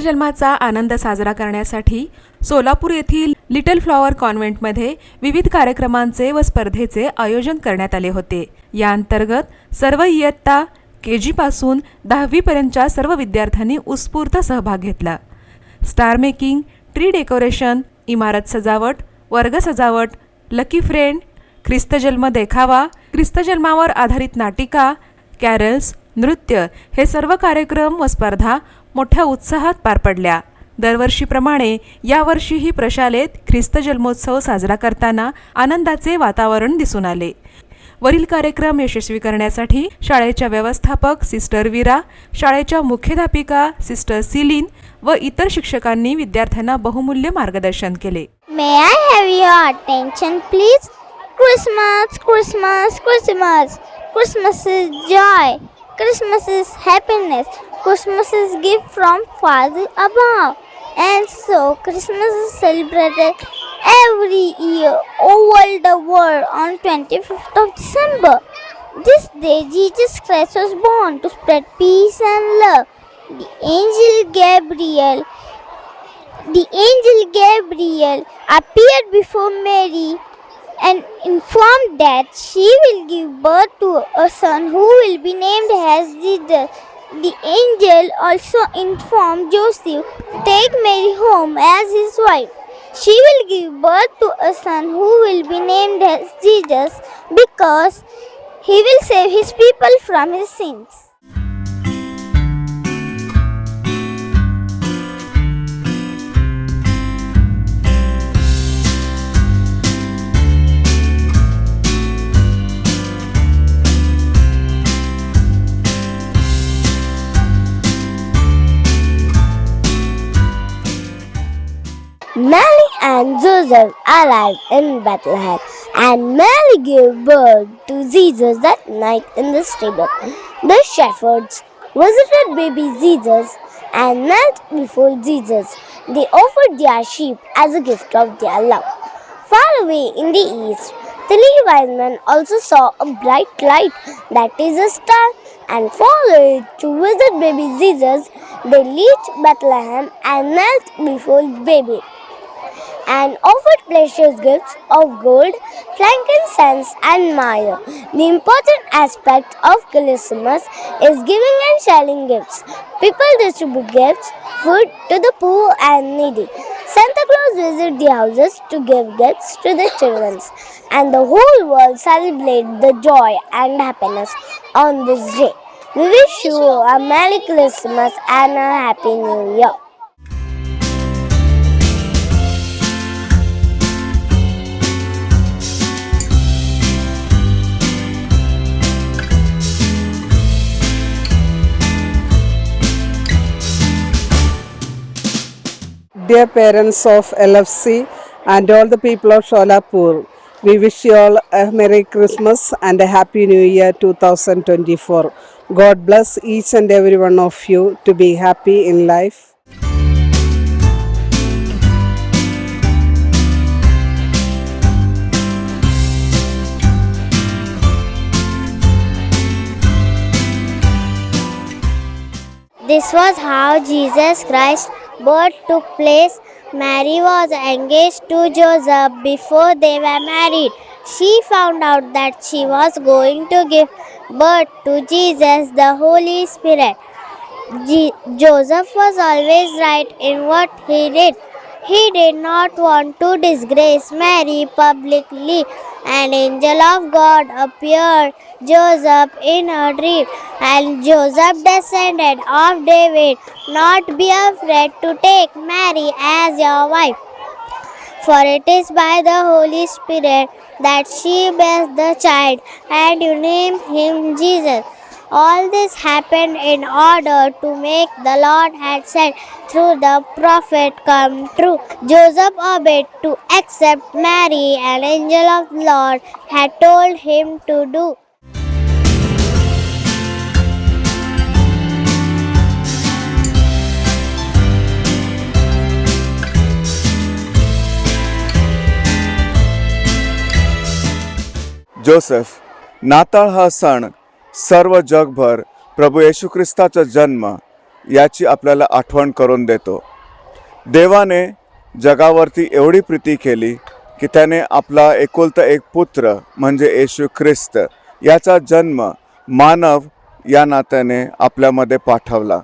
जन्माचा आनंद साजरा करण्यासाठी सोलापूर येथील लिटल फ्लॉवर कॉन्व्हेंटमध्ये विविध कार्यक्रमांचे व स्पर्धेचे आयोजन करण्यात आले होते. या अंतर्गत सर्व इयत्ता के जीपासून दहावीपर्यंतच्या सर्व विद्यार्थ्यांनी उत्स्फूर्त सहभाग घेतला. स्टार मेकिंग ट्री डेकोरेशन इमारत सजावट वर्ग सजावट लकी फ्रेंड ख्रिस्त जन्म देखावा ख्रिस्त जन्मावर आधारित नाटिका कॅरल्स नृत्य हे सर्व कार्यक्रम व स्पर्धा मोठ्या उत्साहात पार पडल्या. दरवर्षीप्रमाणे यावर्षीही प्रशालेत ख्रिस्त जन्मोत्सव साजरा करताना आनंदाचे वातावरण दिसून आले. वरील कार्यक्रम यशस्वी करण्यासाठी शाळेच्या व्यवस्थापक सिस्टर विरा शाळेच्या मुख्याध्यापिका सिस्टर सिलीन व इतर शिक्षकांनी विद्यार्थ्यांना बहुमूल्य मार्गदर्शन केले. May I have your attention please Christmas Christmas Christmas Christmas is joy Christmas is happiness Christmas is gift from Father above. And so, Christmas is celebrated every year over the world on 25th of December. This day, Jesus Christ was born to spread peace and love. The angel Gabriel the angel Gabriel appeared before Mary and informed that she will give birth to a son who will be named as Jesus. The angel also informed Joseph to take Mary home as his wife. She will give birth to a son who will be named as Jesus because he will save his people from his sins. And Joseph arrived in Bethlehem, and Mary gave birth to Jesus that night in the stable. The shepherds visited baby Jesus and knelt before Jesus. They offered their sheep as a gift of their love. Far away in the east, three wise men also saw a bright light that is a star and followed to visit baby Jesus. They reached Bethlehem and knelt before baby and offered precious gifts of gold, frankincense, and myrrh. The important aspect of Christmas is giving and sharing gifts. People distribute gifts, food to the poor and needy. Santa Claus visits the houses to give gifts to the children, and the whole world celebrates the joy and happiness on this day. We wish you a Merry Christmas and a Happy New Year. Dear parents of LFC and all the people of Sholapur, we wish you all a Merry Christmas and a Happy New Year 2024. God bless each and every one of you to be happy in life. This was how Jesus Christ's birth took place. Mary was engaged to Joseph before they were married. She found out that she was going to give birth to Jesus, the Holy Spirit. Je- Joseph was always right in what he did. He did not want to disgrace Mary publicly. An angel of God appeared Joseph in a dream, and Joseph descended of David. Not be afraid to take Mary as your wife, for it is by the Holy Spirit that she bears the child, and you name him Jesus. All this happened in order to make the Lord had said through the prophet come true. Joseph obeyed to accept Mary, an angel of the Lord had told him to do. Joseph नाताळ हा सण सर्व जगभर प्रभू येशू ख्रिस्ताचा जन्म याची आपल्याला आठवण करून देतो. देवाने जगावरती एवढी प्रीती केली की त्याने आपला एकुलता एक पुत्र म्हणजे येशू ख्रिस्त याचा जन्म मानव या नात्याने आपल्यामध्ये पाठवला.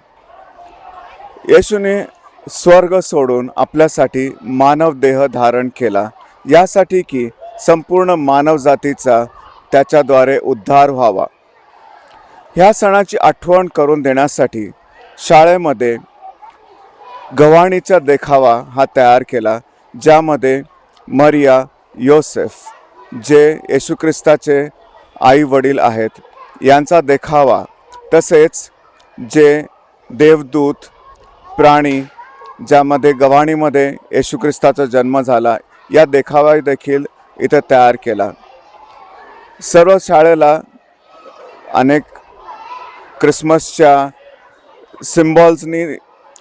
येशूने स्वर्ग सोडून आपल्यासाठी मानव देह धारण केला. यासाठी की संपूर्ण मानवजातीचा त्याच्याद्वारे उद्धार व्हावा. ह्या सणाची आठवण करून देण्यासाठी शाळेमध्ये गव्हाणीचा देखावा हा तयार केला ज्यामध्ये मरिया योसेफ जे येशू ख्रिस्ताचे आई वडील आहेत यांचा देखावा तसेच जे देवदूत प्राणी ज्यामध्ये गव्हाणीमध्ये येशू ख्रिस्ताचा जन्म झाला या देखावा देखील इथं तयार केला. सर्व शाळेला अनेक क्रिसमसच्या सिम्बॉल्सनी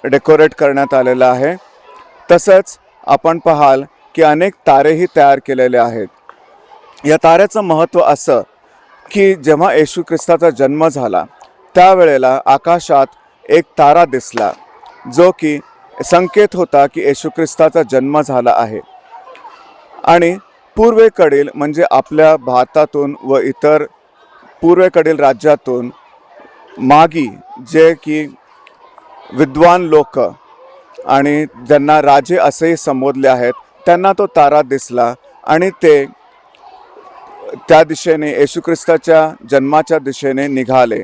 डेकोरेट करण्यात आलेलं आहे. तसंच आपण पाहाल की अनेक तारेही तयार केलेले आहेत. या ताऱ्याचं महत्त्व असं की जेव्हा येशू ख्रिस्ताचा जन्म झाला त्यावेळेला आकाशात एक तारा दिसला जो की संकेत होता की येशू ख्रिस्ताचा जन्म झाला आहे. आणि पूर्वेकडील म्हणजे आपल्या भारतातून व इतर पूर्वेकडील राज्यातून मागी जे की विद्वान लोक आणि ज्यांना राजे असेही संबोधले आहेत त्यांना तो तारा दिसला आणि ते त्या दिशेने येशू ख्रिस्ताच्या जन्माच्या दिशेने निघाले.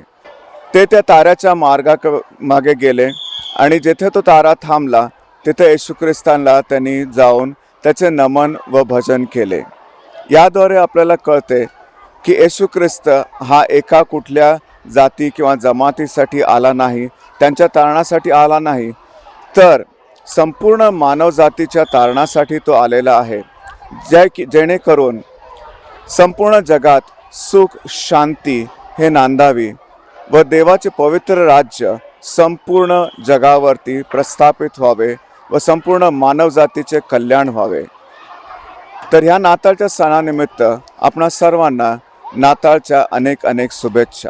ते त्या ताऱ्याच्या मार्गा मागे गेले आणि जेथे तो तारा थांबला तिथे येशू ख्रिस्तांना त्यांनी जाऊन त्याचे नमन व भजन केले. याद्वारे आपल्याला कळते की येशू ख्रिस्त हा एका कुठल्या जाती किंवा जमातीसाठी आला नाही त्यांच्या तारणासाठी आला नाही तर संपूर्ण मानवजातीच्या तारणासाठी तो आलेला आहे जे की जेणेकरून संपूर्ण जगात सुख शांती हे नांदावी व देवाचे पवित्र राज्य संपूर्ण जगावरती प्रस्थापित व्हावे व संपूर्ण मानवजातीचे कल्याण व्हावे. तर ह्या नाताळच्या सणानिमित्त आपणा सर्वांना नाताळच्या अनेक अनेक शुभेच्छा.